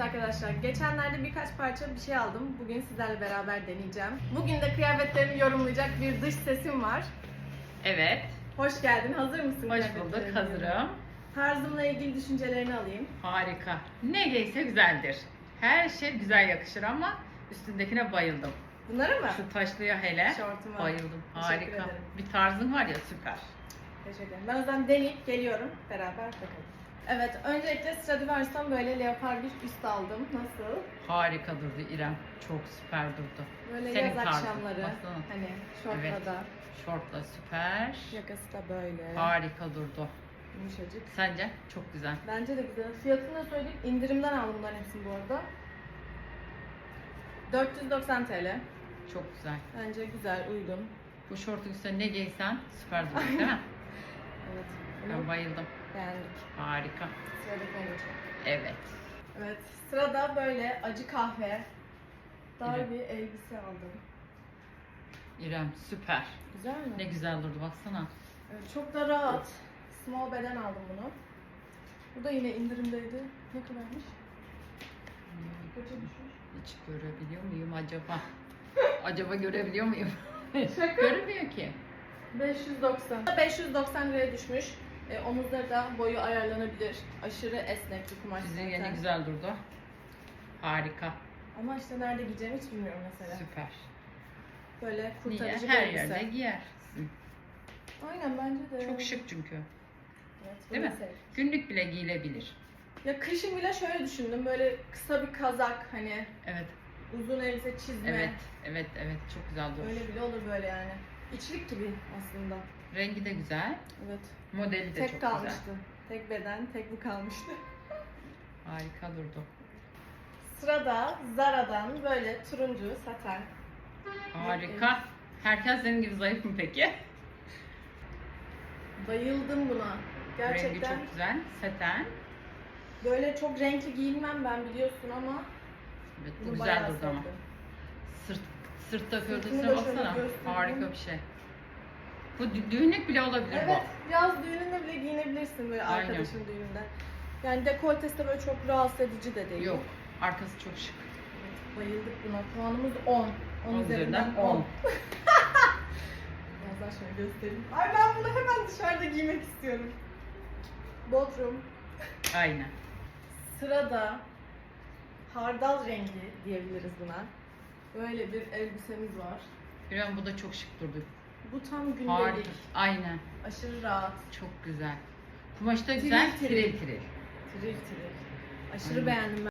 Evet arkadaşlar, geçenlerde birkaç parça bir şey aldım. Bugün sizlerle beraber deneyeceğim. Bugün de kıyafetlerimi yorumlayacak bir dış sesim var. Evet, Hoş geldin, hazır mısın? hoş bulduk, hazırım. Tarzımla ilgili düşüncelerini alayım. Harika. Ne giyse güzeldir. Her şey güzel yakışır ama üstündekine bayıldım. Bunları mı? Şu taşlıya hele Şortuma. bayıldım. Harika. Bir tarzın var ya süper. Teşekkür ederim. Ben o zaman deneyip geliyorum. Beraber bakalım. Evet, öncelikle Stradivarius'tan böyle leopar bir üst aldım. Nasıl? Harika durdu İrem. Çok süper durdu. Böyle Senin yaz tarzın. akşamları. Baksana. Hani şortla Evet. da. Şortla süper. Yakası da böyle. Harika durdu. Yumuşacık. Sence? Çok güzel. Bence de güzel. Fiyatını da söyleyeyim. İndirimden aldım bunların hepsini bu arada. 490 TL. Çok güzel. Bence güzel, uygun. Bu şortun üstüne ne giysen süper durdu değil mi? Evet. Ben bayıldım. beğendik. Harika. Sıradaki olacak. Evet. Evet. Sırada böyle acı kahve. Dar Evet. bir elbise aldım. İrem süper. Güzel mi? Ne güzel durdu baksana. Evet, çok da rahat. Small beden aldım bunu. Bu da yine indirimdeydi. Ne kadarmış? Kaça düşmüş? Hiç görebiliyor muyum acaba? acaba görebiliyor muyum? Şaka. Görünmüyor ki. 590. 590 liraya düşmüş. E, omuzları da boyu ayarlanabilir. Aşırı esnek bir kumaş Sizin zaten. yeni güzel durdu. Harika. Ama işte nerede giyeceğimi hiç bilmiyorum mesela. Süper. Böyle Niye? kurtarıcı bir Her elbise. yerde giyersin. Aynen bence de. Çok şık çünkü. Evet, Değil mi? sev. Günlük bile giyilebilir. Ya kışın bile şöyle düşündüm. Böyle kısa bir kazak hani Evet. uzun elbise çizme. Evet. Evet. Evet. Çok güzel durur. Öyle bile olur böyle yani. İçlik gibi aslında. Rengi de güzel. Evet. Modeli de tek çok kalmıştı. güzel. Tek beden, tek bu kalmıştı. Harika durdu. Sırada Zara'dan böyle turuncu saten. Harika. Herkes senin gibi zayıf mı peki? Bayıldım buna. Rengi Gerçekten çok güzel. Seten. böyle çok renkli giyinmem ben biliyorsun ama Evet, bu güzel durdu ama. Sırt, sırtta Sırtını da şöyle baksana. göstereyim. Harika bir şey. Bu dü- düğünlük bile olabilir Evet, yaz düğününde bile giyinebilirsin böyle Aynen. arkadaşın düğününde. Yani dekoltesi de böyle çok rahatsız edici de bu. değil. Yok. Arkası çok şık. Evet, bayıldık buna. Puanımız 10. 10 On üzerinden üzerinden 10. 10. Biraz daha şöyle göstereyim. Ay ben bunu hemen dışarıda giymek istiyorum. Bodrum. Aynen. Sırada hardal rengi diyebiliriz buna. Böyle bir elbisemiz var. İrem bu da çok şık durdu. Bu tam gündelik. Harika. Aynen. Aşırı rahat. Çok güzel. Kumaş da güzel. Tiril tiril. Tiril tiril. Aşırı Aynen. beğendim ben.